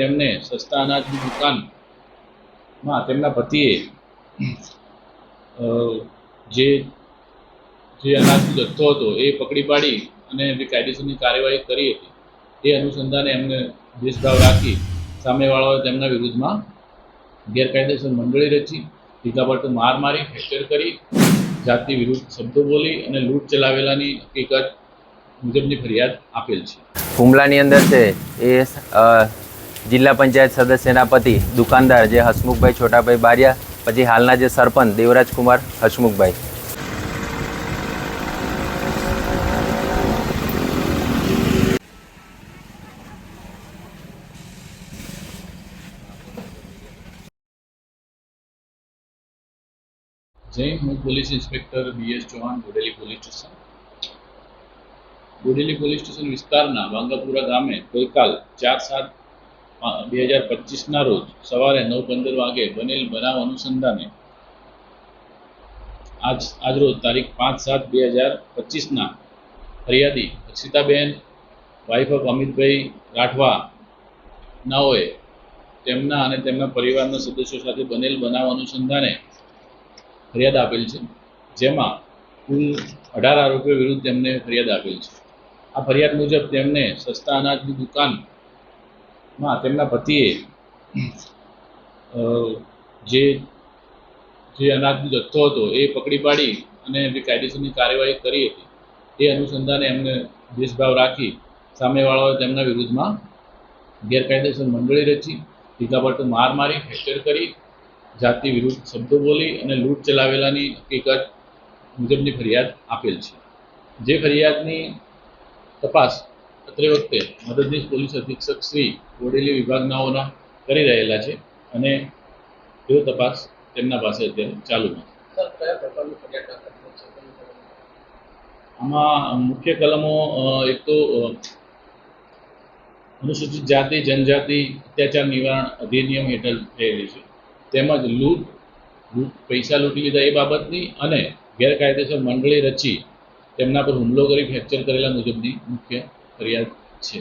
તેમને સસ્તા અનાજની દુકાનમાં તેમના પતિએ જે જે અનાજનો જથ્થો હતો એ પકડી પાડી અને કાયદેસરની કાર્યવાહી કરી હતી. એ અનુસંધાને એમને દેશભાવ રાખી સામેવાળાઓએ તેમના વિરુદ્ધમાં ગેરકાયદેસર મંડળી રચી, ટીકા પર માર મારી ફેક્ચર કરી, જાતિ વિરુદ્ધ શબ્દો બોલી અને લૂંટ ચલાવેલાની હકીકત મુજબની ફરિયાદ આપેલ છે. હુમલાની અંદર છે એ જિલ્લા પંચાયત સદસ્યના પતિ, દુકાનદાર જે હસમુખભાઈ છોટાભાઈ બારિયા, પછી હાલના જે સરપંચ દેવરાજકુમાર હસમુખભાઈ. હું police inspector B S Chauhan, Bodeli police station. Bodeli police station વિસ્તારના વાંગાપુરા ગામે ગઈકાલ ચાર સાત બે હજાર પચીસના રોજ સવારે નવ પંદર વાગે બનેલ બનાવ અનુસંધાને આજ આજરોજ તારીખ પાંચ સાત બે હજાર પચીસના ફરિયાદી અક્ષિતાબેન વાઇફ ઓફ અમિતભાઈ રાઠવા નાઓએ તેમના અને તેમના પરિવારના સદસ્યો સાથે બનેલ બનાવ અનુસંધાને ફરિયાદ આપેલ છે. જેમાં કુલ અઢાર આરોપીઓ વિરુદ્ધ તેમને ફરિયાદ આપેલ છે. આ ફરિયાદ મુજબ તેમને સસ્તા અનાજની દુકાનમાં તેમના પતિએ જે જે અનાજનો જથ્થો હતો એ પકડી પાડી અને કાયદેસરની કાર્યવાહી કરી હતી. એ અનુસંધાને એમને દેશભાવ રાખી સામેવાળાઓએ તેમના વિરુદ્ધમાં ગેરકાયદેસર મંડળી રચી ટીકા પર માર મારી ફેક્ચર કરી, જાતિ વિરુદ્ધ શબ્દો બોલી અને લૂંટ ચલાવેલાની હકીકત મુજબની ફરિયાદ આપેલ છે. જે ફરિયાદની તપાસ અત્રે વખતે મદદનીશ પોલીસ અધિક્ષક શ્રી બોડેલી વિભાગનાઓના કરી રહેલા છે અને તેઓ તપાસ તેમના પાસે અત્યારે ચાલુમાં છે. આમાં મુખ્ય કલમો એક તો અનુસૂચિત જાતિ જનજાતિ અત્યાચાર નિવારણ અધિનિયમ હેઠળ થયેલી છે. તેમજ લૂંટ લૂંટ પૈસા લૂંટી લીધા એ બાબતની અને ગેરકાયદેસર મંડળી રચી તેમના પર હુમલો કરી ફ્રેક્ચર કરેલા મુજબની મુખ્ય ફરિયાદ છે.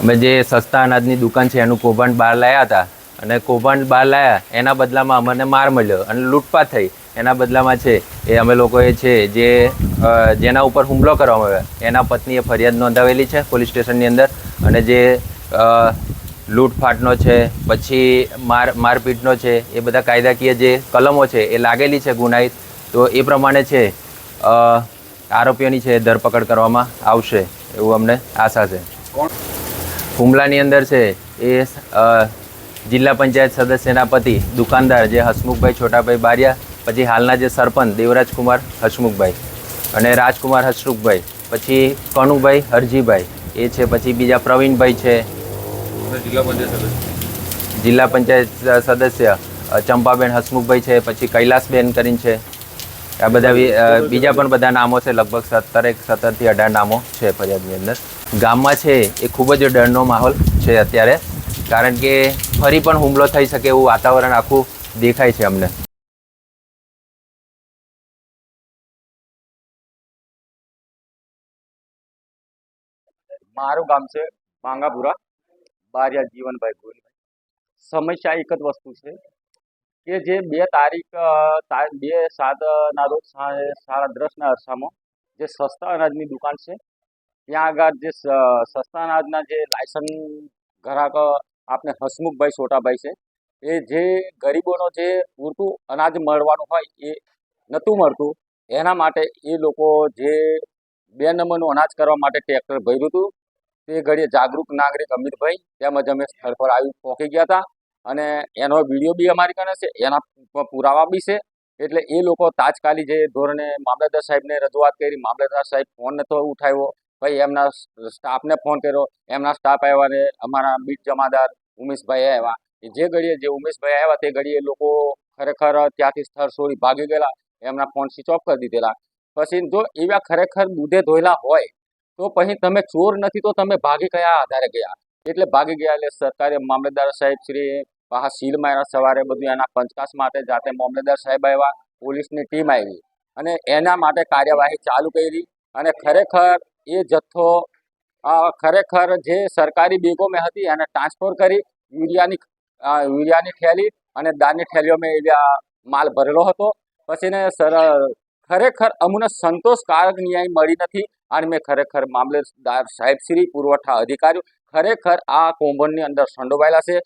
અમે જે સસ્તા અનાજની દુકાન છે, એનું કૌભાંડ બહાર લાવ્યા હતા અને કૌભાંડ બહાર લાવ્યા એના બદલામાં અમને માર મળ્યો અને લૂંટપાટ થઈ. એના બદલામાં છે, એ અમે લોકોએ છે, જે જેના ઉપર હુમલો કરવામાં આવ્યો, એના પત્નીએ ફરિયાદ નોંધાવેલી છે પોલીસ સ્ટેશનની અંદર અને જે લૂંટફાટનો છે, પછી માર, મારપીટનો છે, એ બધા કાયદાકીય જે કલમો છે, એ લાગેલી છે ગુનાહિત તો એ પ્રમાણે છે આરોપીઓની છે ધરપકડ કરવામાં આવશે એવું અમને આશા છે. હુમલાની અંદર છે એ જિલ્લા પંચાયત સદસ્યના પતિ દુકાનદાર જે હસમુખભાઈ છોટાભાઈ બારિયા પછી હાલના જે સરપંચ દેવરાજકુમાર હસમુખભાઈ અને રાજકુમાર હસમુખભાઈ પછી કનુભાઈ હરજીભાઈ એ છે પછી બીજા પ્રવીણભાઈ છે. જિલ્લા પંચાયત સદસ્ય. ચંપાબેન હસમુખભાઈ છે પછી કૈલાસબેન કરીને છે. આ બધા બીજા પણ બધા નામો છે, લગભગ સત્તરેક સત્તરથી અઢાર નામો છે ફરિયાદની અંદર. ગામમાં છે એ ખૂબ જ ડરનો માહોલ છે અત્યારે, કારણ કે ફરી પણ હુમલો થઈ શકે એવું વાતાવરણ આખું દેખાય છે અમને. મારું ગામ છે માંગાપુરા બારિયા જીવનભાઈ ગોવિંદભાઈ સમસ્યા એક જ વસ્તુ છે કે જે બે તારીખ બે સાત ના રોજ સાડા દસના અરસામાં જે સસ્તા અનાજની દુકાન છે, ત્યાં આગળ જે સસ્તા અનાજના જે લાયસન્સ ગ્રાહક આપણે હસમુખભાઈ છોટાભાઈ છે, એ જે ગરીબોનો જે પૂરતું અનાજ મળવાનું હોય એ નહોતું મળતું, એના માટે એ લોકો જે બે નંબરનું અનાજ કરવા માટે ટ્રેક્ટર ભર્યું હતું, તે ઘડીએ જાગૃત નાગરિક અમિતભાઈ, તેમજ અમે સ્થળ પર આવી પહોંચી ગયા હતા. અને એનો વીડિયો બી અમારી કને છે, એના પુરાવા બી છે. એટલે એ લોકો તાજકાલી જે ધોરણે મામલતદાર સાહેબને રજૂઆત કરી, મામલતદાર સાહેબ ફોન નતો ઉઠાવ્યો, ભાઈ એમના સ્ટાફને ફોન કર્યો, એમના સ્ટાફ આવ્યા ને અમારા બીટ જમાદાર ઉમેશભાઈ આવ્યા. જે ઘડીએ, જે ઉમેશભાઈ આવ્યા તે ઘડીએ લોકો ખરેખર ત્યાંથી સ્થળ છોડી ભાગી ગયેલા, એમના ફોન સ્વિચ ઓફ કરી દીધેલા. પછી જો એવા ખરેખર દૂધે ધોયેલા હોય, તો પછી તમે ચોર નથી તો તમે ભાગી કયા આધારે ગયા? એટલે ભાગી ગયા એટલે સરકારે મામલતદાર સાહેબ શ્રી પાછા સીલ માર્યા સવારે બધું એના પંચકાશ માટે જાતે મામલેદાર સાહેબ આવ્યા, પોલીસની ટીમ આવી અને એના માટે કાર્યવાહી ચાલુ કરી અને ખરેખર એ જથ્થો ખરેખર જે સરકારી બેગો મેં હતી એને ટ્રાન્સફર કરી, યુરિયાની યુરિયાની થેલી અને દાળની થેલીઓ મેં માલ ભરેલો હતો. પછી ને સર, ખરેખર અમને સંતોષકારક ન્યાય મળી નથી અને મેં ખરેખર મામલેદાર સાહેબ શ્રી પુરવઠા અધિકારીઓ ખરેખર આ કૌભાંડની અંદર સંડોવાયેલા છે.